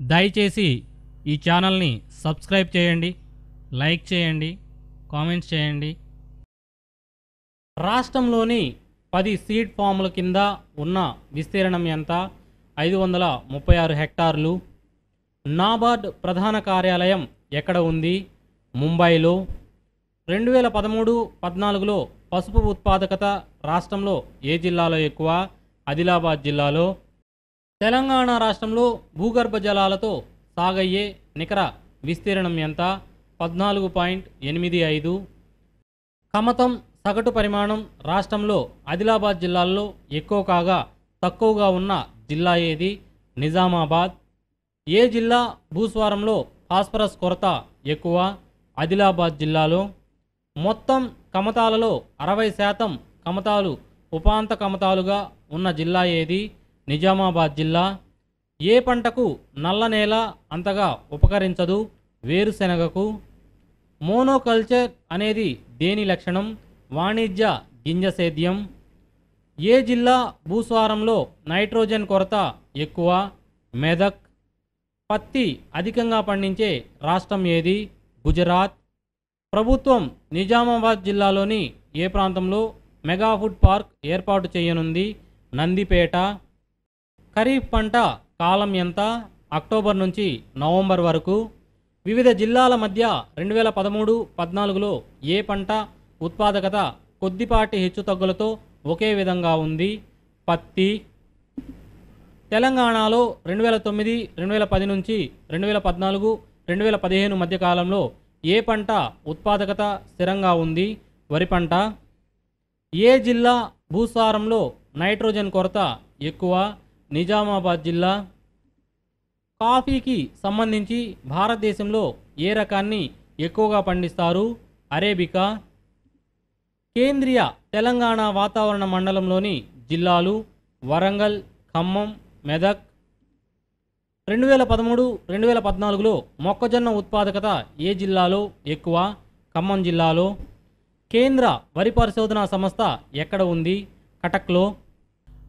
దయచేసి ఈ ఛానల్ని సబ్స్క్రైబ్ చేయండి లైక్ చేయండి కామెంట్స్ చేయండి. రాష్ట్రంలోని పది సీడ్ ఫామ్ల కింద ఉన్న విస్తీర్ణం ఎంత? ఐదు వందల ముప్పై ఆరు హెక్టార్లు. నాబార్డ్ ప్రధాన కార్యాలయం ఎక్కడ ఉంది? ముంబైలో. రెండు వేల పదమూడు పద్నాలుగులో పసుపు ఉత్పాదకత రాష్ట్రంలో ఏ జిల్లాలో ఎక్కువ? ఆదిలాబాద్ జిల్లాలో. తెలంగాణ రాష్ట్రంలో భూగర్భ జలాలతో సాగయ్యే నికర విస్తీర్ణం ఎంత? పద్నాలుగు పాయింట్ ఎనిమిది ఐదు. కమతం సగటు పరిమాణం రాష్ట్రంలో ఆదిలాబాద్ జిల్లాల్లో ఎక్కువ కాగా తక్కువగా ఉన్న జిల్లా ఏది? నిజామాబాద్. ఏ జిల్లా భూస్వారంలో ఫాస్ఫరస్ కొరత ఎక్కువ? ఆదిలాబాద్ జిల్లాలో. మొత్తం కమతాలలో అరవై శాతం కమతాలు ఉపాంత కమతాలుగా ఉన్న జిల్లా ఏది? నిజామాబాద్ జిల్లా ఏ పంటకు నల్ల నేల అంతగా ఉపకరించదు? వేరుశెనగకు మోనోకల్చర్ అనేది దేని లక్షణం? వాణిజ్య గింజ సేద్యం. ఏ జిల్లా భూస్వారంలో నైట్రోజన్ కొరత ఎక్కువ? మెదక్. పత్తి అధికంగా పండించే రాష్ట్రం ఏది? గుజరాత్. ప్రభుత్వం నిజామాబాద్ జిల్లాలోని ఏ ప్రాంతంలో మెగా ఫుడ్ పార్క్ ఏర్పాటు చేయనుంది? నందిపేట. ఖరీఫ్ పంట కాలం ఎంత? అక్టోబర్ నుంచి నవంబర్ వరకు. వివిధ జిల్లాల మధ్య రెండు వేల పదమూడు పద్నాలుగులో ఏ పంట ఉత్పాదకత కొద్దిపాటి హెచ్చుతగ్గులతో ఒకే విధంగా ఉంది? పత్తి. తెలంగాణలో రెండు వేల తొమ్మిది రెండు వేల పది నుంచి రెండు వేల పద్నాలుగు రెండు వేల పదిహేను మధ్య కాలంలో ఏ పంట ఉత్పాదకత స్థిరంగా ఉంది? వరి పంట. ఏ జిల్లా భూసారంలో నైట్రోజన్ కొరత ఎక్కువ? నిజామాబాద్ జిల్లా కాఫీకి సంబంధించి భారతదేశంలో ఏ రకాన్ని ఎక్కువగా పండిస్తారు? అరేబికా కేంద్రీయ తెలంగాణ వాతావరణ మండలంలోని జిల్లాలు వరంగల్ ఖమ్మం మెదక్. రెండు వేల పదమూడు రెండు వేల పద్నాలుగులో మొక్కజొన్న ఉత్పాదకత ఏ జిల్లాలో ఎక్కువ? ఖమ్మం జిల్లాలో. కేంద్ర వరి పరిశోధనా సంస్థ ఎక్కడ ఉంది? కటక్లో.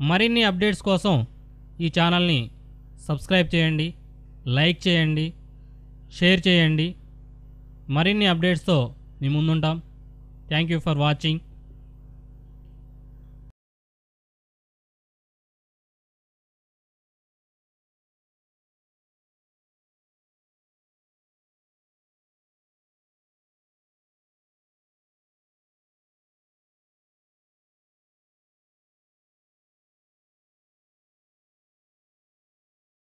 మరిన్ని అప్డేట్స్ కోసం ఈ ఛానల్ని సబ్స్క్రైబ్ చేయండి లైక్ చేయండి షేర్ చేయండి. మరిన్ని అప్డేట్స్తో మీ ముందుంటాం. Thank you for watching.